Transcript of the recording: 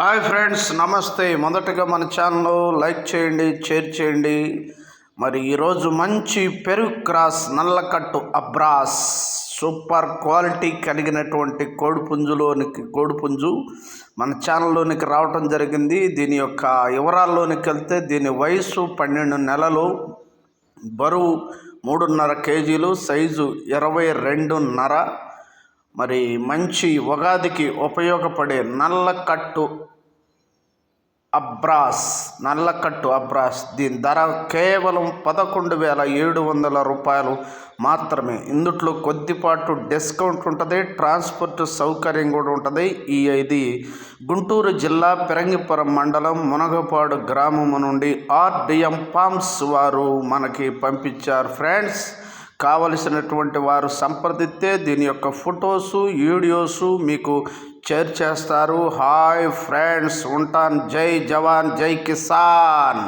Hi friends నమస్తే. మొదటగా మన ఛానల్ లైక్ చేయండి షేర్ చేయండి. మరి ఈరోజు మంచి పెరుగు క్రాస్ నల్లకట్టు అబ్రాస్ సూపర్ క్వాలిటీ కలిగినటువంటి కోడిపుంజులోనికి కోడిపుంజు మన ఛానల్లోనికి రావటం జరిగింది. దీని యొక్క వివరాల్లోనికి వెళ్తే దీని వయసు పన్నెండు నెలలు బరువు మూడున్నర కేజీలు సైజు ఇరవై రెండున్నర. మరి మంచి ఉగాదికి ఉపయోగపడే నల్లకట్టు అబ్రాస్ నల్లకట్టు అబ్రాస్. దీని ధర కేవలం పదకొండు వేల ఏడు వందల రూపాయలు మాత్రమే. ఇందుట్లో కొద్దిపాటు డిస్కౌంట్ ఉంటుంది ట్రాన్స్పోర్ట్ సౌకర్యం కూడా ఉంటుంది. ఈ ఇది గుంటూరు జిల్లా పెరంగిపురం మండలం మునగపాడు గ్రామము నుండి ఆర్డిఎం పామ్స్ వారు మనకి పంపించారు. ఫ్రెండ్స్ కావలసినటువంటి వారు సంప్రదిస్తే దీని యొక్క ఫొటోసు వీడియోసు మీకు షేర్ చేస్తారు. హాయ్ ఫ్రెండ్స్ ఉంటాను. జై జవాన్ జై కిసాన్.